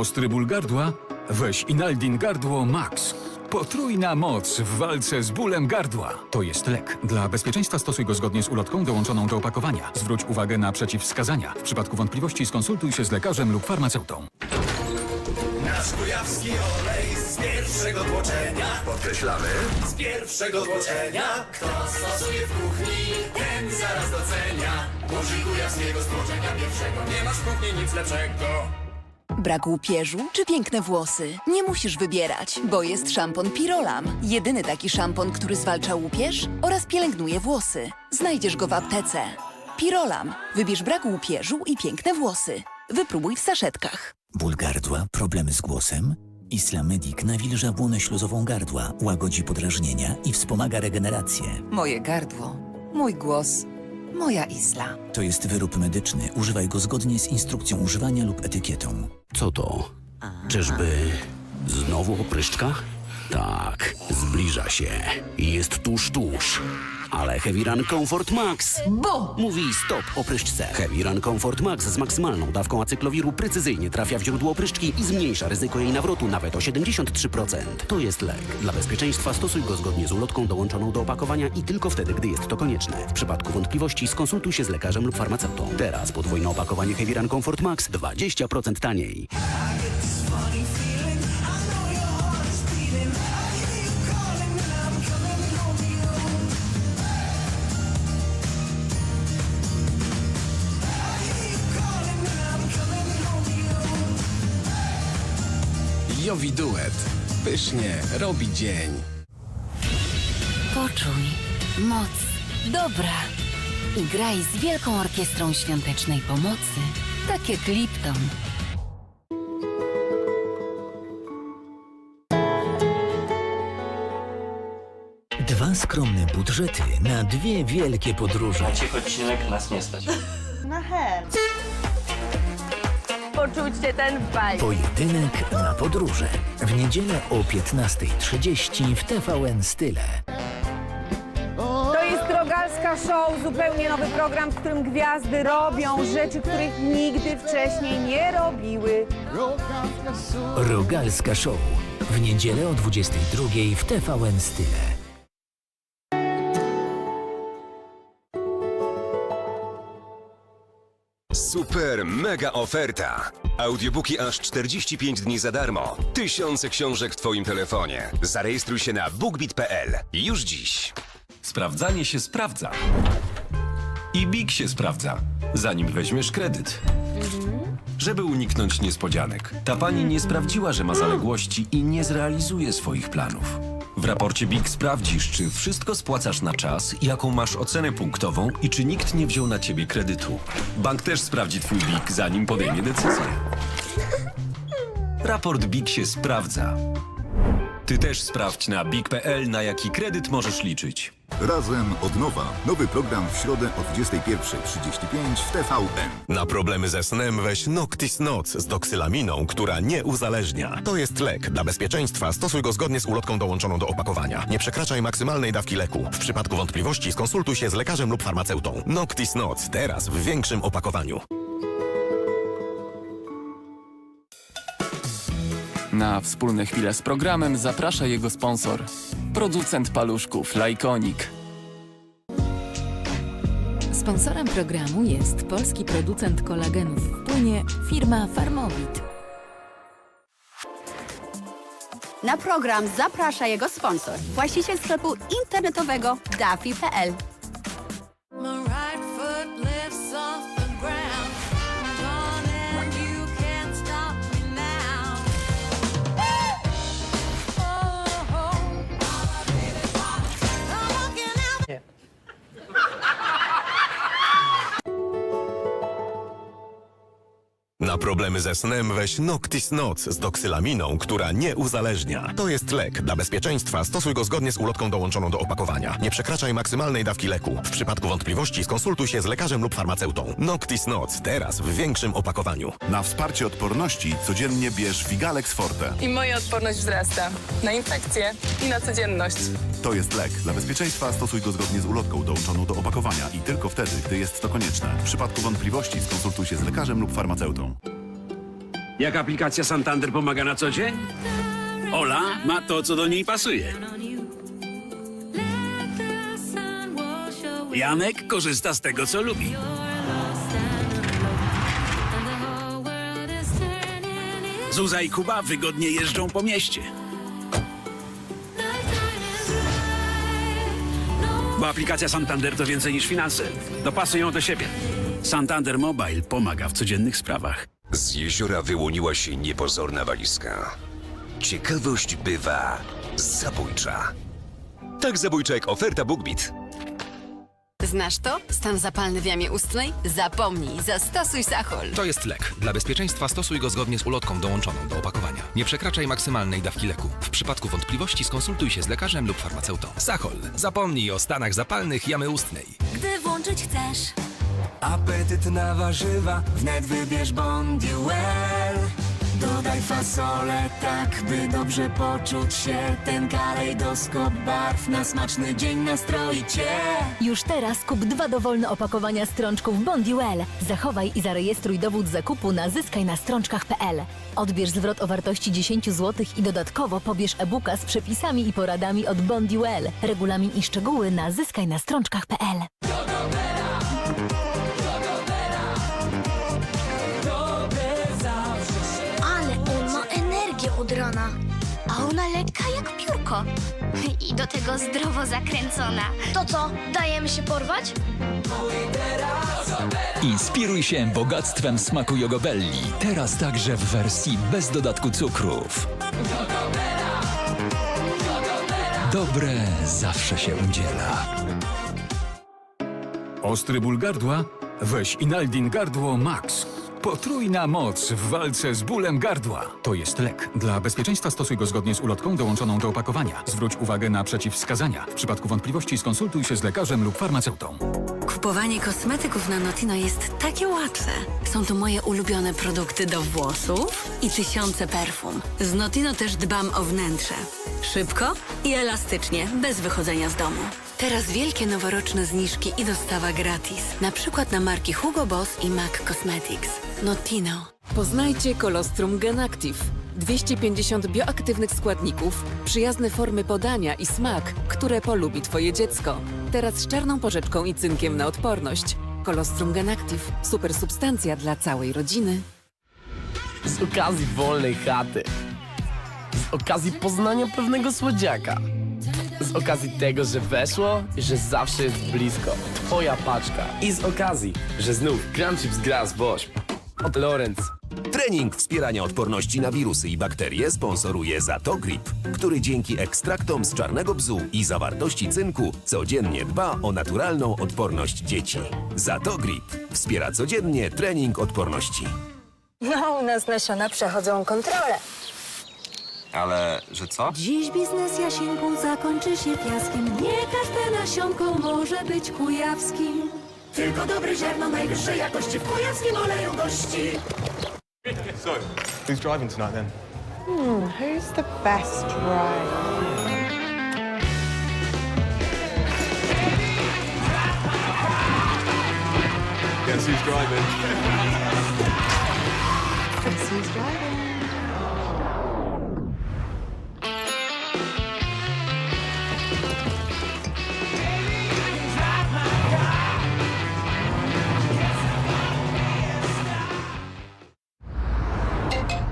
Ostry ból gardła? Weź Inaldin Gardło Max. Potrójna moc w walce z bólem gardła. To jest lek. Dla bezpieczeństwa stosuj go zgodnie z ulotką dołączoną do opakowania. Zwróć uwagę na przeciwwskazania. W przypadku wątpliwości skonsultuj się z lekarzem lub farmaceutą. Nasz kujawski olej z pierwszego tłoczenia Podkreślamy. Z pierwszego tłoczenia Kto stosuje w kuchni, ten zaraz docenia Użyj kujawskiego stworzenia pierwszego Nie masz w kuchni nic lepszego Brak łupieżu czy piękne włosy? Nie musisz wybierać, bo jest szampon Pirolam. Jedyny taki szampon, który zwalcza łupież oraz pielęgnuje włosy. Znajdziesz go w aptece. Pirolam. Wybierz brak łupieżu i piękne włosy. Wypróbuj w saszetkach. Ból gardła, problemy z głosem? Islamedic nawilża błonę śluzową gardła, łagodzi podrażnienia i wspomaga regenerację. Moje gardło, mój głos, moja Isla. To jest wyrób medyczny. Używaj go zgodnie z instrukcją używania lub etykietą. Co to? Czyżby znowu opryszczka? Tak, zbliża się. Jest tuż, tuż. Ale Heavy Run Comfort Max Bo! mówi stop opryszczce. Heavy Run Comfort Max z maksymalną dawką acyklowiru precyzyjnie trafia w źródło opryszczki i zmniejsza ryzyko jej nawrotu nawet o 73%. To jest lek. Dla bezpieczeństwa stosuj go zgodnie z ulotką dołączoną do opakowania i tylko wtedy, gdy jest to konieczne. W przypadku wątpliwości skonsultuj się z lekarzem lub farmaceutą. Teraz podwójne opakowanie Heavy Run Comfort Max 20% taniej. Jowi Duet. Pysznie robi dzień. Poczuj moc dobra i graj z Wielką Orkiestrą Świątecznej Pomocy, tak jak Lipton. Dwa skromne budżety na dwie wielkie podróże. Cicho odcinek nas nie stać. Poczućcie ten vibe. Pojedynek na podróże. W niedzielę o 15.30 w TVN Style. To jest Rogalska Show, zupełnie nowy program, w którym gwiazdy robią rzeczy, których nigdy wcześniej nie robiły. Rogalska Show. W niedzielę o 22.00 w TVN Style. Super mega oferta. Audiobooki aż 45 dni za darmo. Tysiące książek w Twoim telefonie. Zarejestruj się na bookbit.pl. Już dziś. Sprawdzanie się sprawdza. I BIG się sprawdza, zanim weźmiesz kredyt. Żeby uniknąć niespodzianek, ta pani nie sprawdziła, że ma zaległości i nie zrealizuje swoich planów. W raporcie BIG sprawdzisz, czy wszystko spłacasz na czas, jaką masz ocenę punktową i czy nikt nie wziął na ciebie kredytu. Bank też sprawdzi twój BIG, zanim podejmie decyzję. Raport BIG się sprawdza. Ty też sprawdź na big.pl, na jaki kredyt możesz liczyć. Razem od nowa. Nowy program w środę o 21.35 w TVN. Na problemy ze snem weź Noctis Noc z doksylaminą, która nie uzależnia. To jest lek. Dla bezpieczeństwa stosuj go zgodnie z ulotką dołączoną do opakowania. Nie przekraczaj maksymalnej dawki leku. W przypadku wątpliwości skonsultuj się z lekarzem lub farmaceutą. Noctis Noc teraz w większym opakowaniu. Na wspólne chwile z programem zaprasza jego sponsor. Producent paluszków Lajkonik. Sponsorem programu jest polski producent kolagenów w płynie firma Farmowit. Na program zaprasza jego sponsor, właściciel sklepu internetowego Daffy.pl. problemy ze snem weź Noctis Noc z doksylaminą, która nie uzależnia. To jest lek. Dla bezpieczeństwa stosuj go zgodnie z ulotką dołączoną do opakowania. Nie przekraczaj maksymalnej dawki leku. W przypadku wątpliwości skonsultuj się z lekarzem lub farmaceutą. Noctis Noc teraz w większym opakowaniu. Na wsparcie odporności codziennie bierz Vigalex Forte. I moja odporność wzrasta. Na infekcje i na codzienność. To jest lek. Dla bezpieczeństwa stosuj go zgodnie z ulotką dołączoną do opakowania i tylko wtedy, gdy jest to konieczne. W przypadku wątpliwości skonsultuj się z lekarzem lub farmaceutą. Jak aplikacja Santander pomaga na co dzień? Ola ma to, co do niej pasuje. Janek korzysta z tego, co lubi. Zuza i Kuba wygodnie jeżdżą po mieście. Bo aplikacja Santander to więcej niż finanse. Dopasuj ją do siebie. Santander Mobile pomaga w codziennych sprawach. Z jeziora wyłoniła się niepozorna walizka. Ciekawość bywa zabójcza. Tak zabójcza jak oferta BookBeat. Znasz to? Stan zapalny w jamie ustnej? Zapomnij, zastosuj Sachol. To jest lek. Dla bezpieczeństwa stosuj go zgodnie z ulotką dołączoną do opakowania. Nie przekraczaj maksymalnej dawki leku. W przypadku wątpliwości skonsultuj się z lekarzem lub farmaceutą. Sachol. Zapomnij o stanach zapalnych jamy ustnej. Gdy włączyć chcesz. Apetyt na warzywa, wnet wybierz Bondiuel. Dodaj fasolę tak, by dobrze poczuć się. Ten kalejdoskop barw na smaczny dzień nastroi cię. Już teraz kup dwa dowolne opakowania strączków Bondiwell. Zachowaj i zarejestruj dowód zakupu na zyskaj na strączkach.pl. Odbierz zwrot o wartości 10 zł i dodatkowo pobierz e-booka z przepisami i poradami od Bondiwell. Regulamin i szczegóły na zyskaj na strączkach.pl. I do tego zdrowo zakręcona. To co, dajemy się porwać? Inspiruj się bogactwem smaku Jogobelli. Teraz także w wersji bez dodatku cukrów. Dobre zawsze się udziela. Ostry ból gardła? Weź Inaldin Gardło Max. Potrójna moc w walce z bólem gardła. To jest lek. Dla bezpieczeństwa stosuj go zgodnie z ulotką dołączoną do opakowania. Zwróć uwagę na przeciwwskazania. W przypadku wątpliwości skonsultuj się z lekarzem lub farmaceutą. Kupowanie kosmetyków na Notino jest takie łatwe. Są to moje ulubione produkty do włosów i tysiące perfum. Z Notino też dbam o wnętrze. Szybko i elastycznie, bez wychodzenia z domu. Teraz wielkie noworoczne zniżki i dostawa gratis. Na przykład na marki Hugo Boss i MAC Cosmetics. Notino. Poznajcie Colostrum Genactive. 250 bioaktywnych składników, przyjazne formy podania i smak, które polubi Twoje dziecko. Teraz z czarną porzeczką i cynkiem na odporność. Colostrum Genactive. Super substancja dla całej rodziny. Z okazji wolnej chaty. Z okazji poznania pewnego słodziaka. Z okazji tego, że weszło i że zawsze jest blisko. Twoja paczka. I z okazji, że znów Crunchips gra z Bosch. Od Lorenz. Trening wspierania odporności na wirusy i bakterie sponsoruje Zatogrip, który dzięki ekstraktom z czarnego bzu i zawartości cynku codziennie dba o naturalną odporność dzieci. Zatogrip wspiera codziennie trening odporności. No, u nas nasiona przechodzą kontrolę. Ale, że co? Dziś biznes Jasinku zakończy się fiaskiem. Nie każde nasionko może być kujawskim. Tylko dobre ziarno najwyższej jakości w kujawskim oleju gości. So, who's driving tonight then? Hmm, who's the best driver? Guess who's driving? Guess who's driving?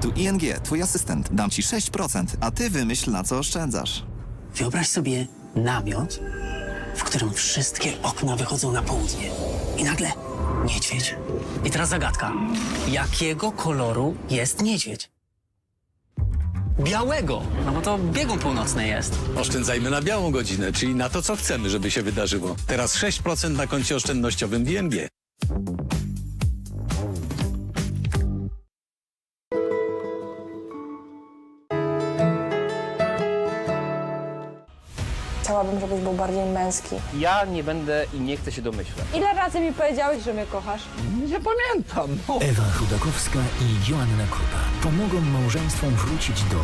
Tu ING, twój asystent. Dam ci 6%, a ty wymyśl, na co oszczędzasz. Wyobraź sobie namiot, w którym wszystkie okna wychodzą na południe. I nagle niedźwiedź. I teraz zagadka. Jakiego koloru jest niedźwiedź? Białego! No bo to biegun północny jest. Oszczędzajmy na białą godzinę, czyli na to, co chcemy, żeby się wydarzyło. Teraz 6% na koncie oszczędnościowym w ING. Chciałabym, żebyś był bardziej męski. Ja nie będę i nie chcę się domyślać. Ile razy mi powiedziałeś, że mnie kochasz? Nie pamiętam. Ewa Chudakowska i Joanna Krupa pomogą małżeństwom wrócić do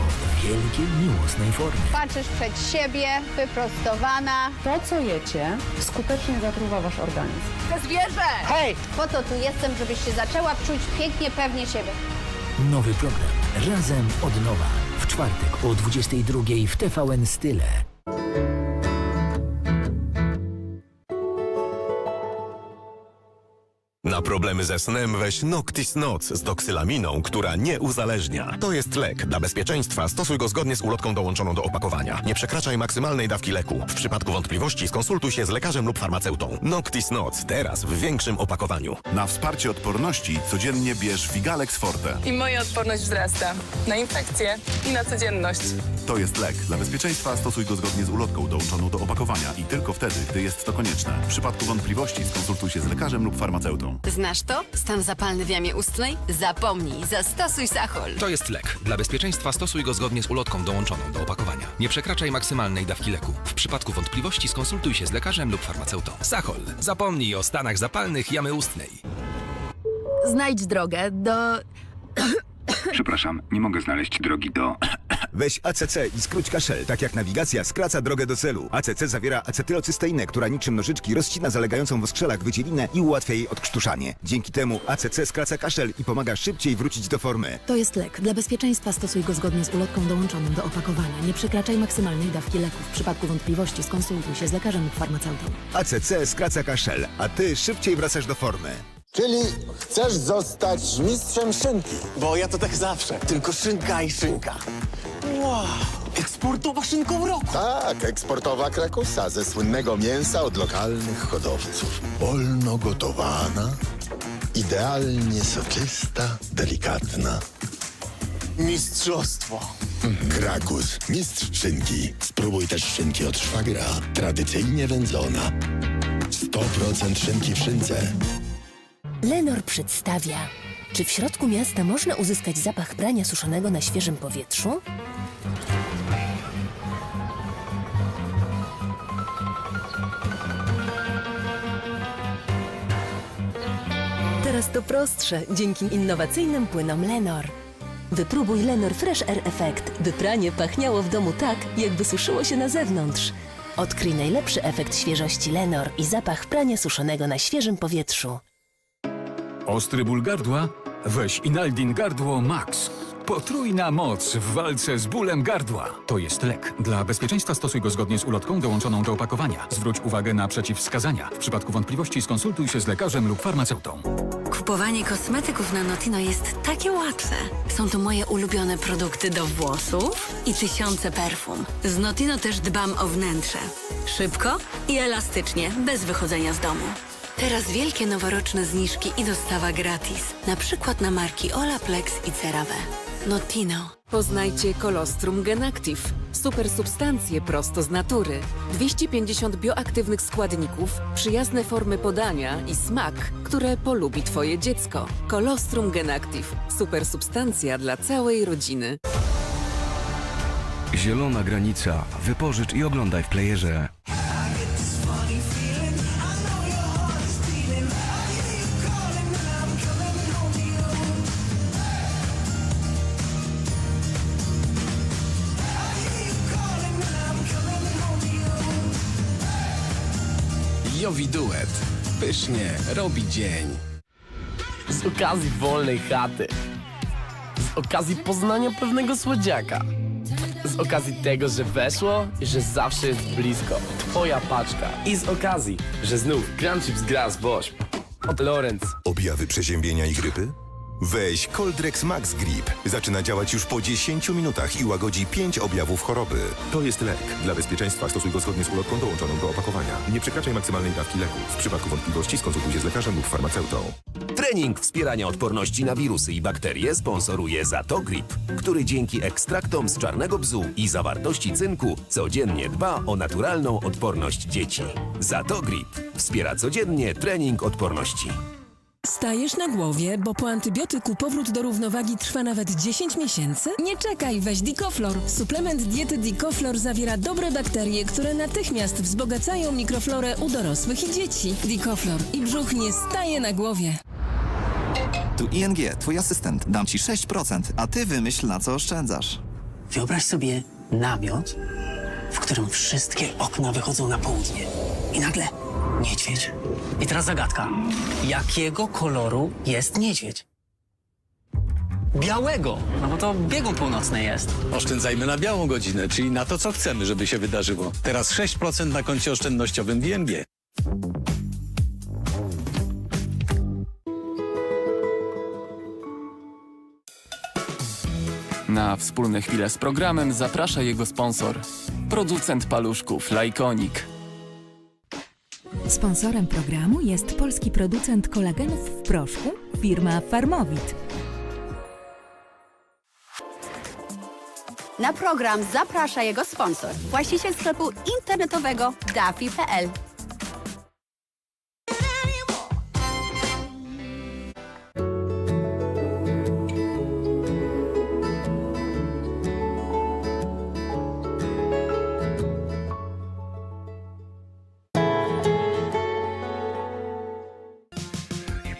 wielkiej, miłosnej formy. Patrzysz przed siebie, wyprostowana. To, co jecie, skutecznie zatruwa wasz organizm. Te zwierzę! Hej! Po to tu jestem, żebyś się zaczęła czuć pięknie, pewnie siebie. Nowy program. Razem od nowa. W czwartek o 22 w TVN Style. Problemy ze snem weź Noctis Noc z doksylaminą, która nie uzależnia. To jest lek. Dla bezpieczeństwa stosuj go zgodnie z ulotką dołączoną do opakowania. Nie przekraczaj maksymalnej dawki leku. W przypadku wątpliwości skonsultuj się z lekarzem lub farmaceutą. Noctis Noc. Teraz w większym opakowaniu. Na wsparcie odporności codziennie bierz Vigalex Forte. I moja odporność wzrasta. Na infekcje i na codzienność. To jest lek. Dla bezpieczeństwa stosuj go zgodnie z ulotką dołączoną do opakowania i tylko wtedy, gdy jest to konieczne. W przypadku wątpliwości skonsultuj się z lekarzem lub farmaceutą. Znasz to? Stan zapalny w jamie ustnej? Zapomnij, zastosuj Sachol. To jest lek. Dla bezpieczeństwa stosuj go zgodnie z ulotką dołączoną do opakowania. Nie przekraczaj maksymalnej dawki leku. W przypadku wątpliwości skonsultuj się z lekarzem lub farmaceutą. Sachol. Zapomnij o stanach zapalnych jamy ustnej. Znajdź drogę do... Przepraszam, nie mogę znaleźć drogi do... Weź ACC i skróć kaszel. Tak jak nawigacja skraca drogę do celu. ACC zawiera acetylocysteinę, która niczym nożyczki rozcina zalegającą w oskrzelach wydzielinę i ułatwia jej odkrztuszanie. Dzięki temu ACC skraca kaszel i pomaga szybciej wrócić do formy. To jest lek. Dla bezpieczeństwa stosuj go zgodnie z ulotką dołączoną do opakowania. Nie przekraczaj maksymalnej dawki leku. W przypadku wątpliwości skonsultuj się z lekarzem lub farmaceutą. ACC skraca kaszel, a ty szybciej wracasz do formy. Czyli chcesz zostać mistrzem szynki? Bo ja to tak zawsze. Tylko szynka i szynka. Wow. Eksportowa szynką roku. Tak, eksportowa Krakusa ze słynnego mięsa od lokalnych hodowców. Wolno gotowana, idealnie soczysta, delikatna. Mistrzostwo. Krakus, mistrz szynki. Spróbuj też szynki od szwagra, tradycyjnie wędzona. 100% szynki w szynce. Lenor przedstawia. Czy w środku miasta można uzyskać zapach prania suszonego na świeżym powietrzu? Teraz to prostsze dzięki innowacyjnym płynom Lenor. Wypróbuj Lenor Fresh Air Effect, by pranie pachniało w domu tak, jakby suszyło się na zewnątrz. Odkryj najlepszy efekt świeżości Lenor i zapach prania suszonego na świeżym powietrzu. Ostry ból gardła? Weź Inaldin Gardło Max. Potrójna moc w walce z bólem gardła. To jest lek. Dla bezpieczeństwa stosuj go zgodnie z ulotką dołączoną do opakowania. Zwróć uwagę na przeciwwskazania. W przypadku wątpliwości skonsultuj się z lekarzem lub farmaceutą. Kupowanie kosmetyków na Notino jest takie łatwe. Są to moje ulubione produkty do włosów i tysiące perfum. Z Notino też dbam o wnętrze. Szybko i elastycznie, bez wychodzenia z domu. Teraz wielkie noworoczne zniżki i dostawa gratis. Na przykład na marki Olaplex i CeraVe. Notino. Poznajcie Colostrum Genactive. Super substancje prosto z natury. 250 bioaktywnych składników, przyjazne formy podania i smak, które polubi Twoje dziecko. Colostrum Genactive. Super substancja dla całej rodziny. Zielona granica. Wypożycz i oglądaj w playerze. Jowi Duet. Pysznie robi dzień. Z okazji wolnej chaty. Z okazji poznania pewnego słodziaka. Z okazji tego, że weszło i że zawsze jest blisko. Twoja paczka. I z okazji, że znów Crunchips gra z Bosch. Od Lorenz. Objawy przeziębienia i grypy? Weź Coldrex Max Grip. Zaczyna działać już po 10 minutach i łagodzi 5 objawów choroby. To jest lek. Dla bezpieczeństwa stosuj go zgodnie z ulotką dołączoną do opakowania. Nie przekraczaj maksymalnej dawki leku. W przypadku wątpliwości skonsultuj się z lekarzem lub farmaceutą. Trening wspierania odporności na wirusy i bakterie sponsoruje Zatogrip, który dzięki ekstraktom z czarnego bzu i zawartości cynku codziennie dba o naturalną odporność dzieci. Zatogrip wspiera codziennie trening odporności. Stajesz na głowie, bo po antybiotyku powrót do równowagi trwa nawet 10 miesięcy? Nie czekaj, weź Dicoflor. Suplement diety Dicoflor zawiera dobre bakterie, które natychmiast wzbogacają mikroflorę u dorosłych i dzieci. Dicoflor i brzuch nie staje na głowie. Tu ING, twój asystent. Dam ci 6%, a ty wymyśl, na co oszczędzasz. Wyobraź sobie namiot, w którym wszystkie okna wychodzą na południe. I nagle niedźwiedź. I teraz zagadka. Jakiego koloru jest niedźwiedź? Białego, no bo to biegun północny jest. Oszczędzajmy na białą godzinę, czyli na to, co chcemy, żeby się wydarzyło. Teraz 6% na koncie oszczędnościowym w ING. Na wspólne chwile z programem zaprasza jego sponsor. Producent paluszków Lajkonik. Sponsorem programu jest polski producent kolagenów w proszku, firma Farmowit. Na program zaprasza jego sponsor, właściciel sklepu internetowego dafi.pl.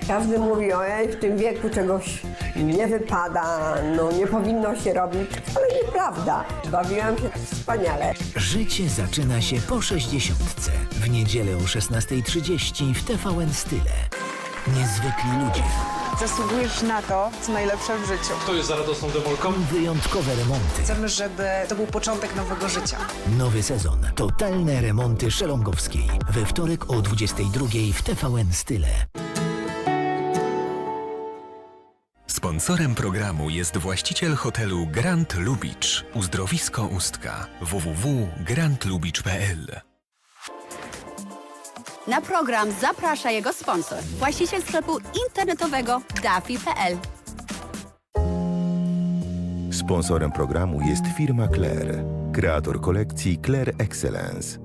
Każdy mówi, ojej, w tym wieku czegoś nie wypada, no nie powinno się robić, ale nieprawda. Bawiłam się wspaniale. Życie zaczyna się po 60. W niedzielę o 16.30 w TVN Style. Niezwykli ludzie, Zasługujesz na to, co najlepsze w życiu. Kto jest za radosną demolką? wyjątkowe remonty, Chcemy, żeby to był początek nowego życia. nowy sezon, totalne remonty Szelongowskiej. We wtorek o 22.00 w TVN Style. Sponsorem programu jest właściciel hotelu Grand Lubicz, uzdrowisko Ustka. www.grandlubicz.pl Na program zaprasza jego sponsor, właściciel sklepu internetowego dafi.pl. Sponsorem programu jest firma Claire, kreator kolekcji Claire Excellence.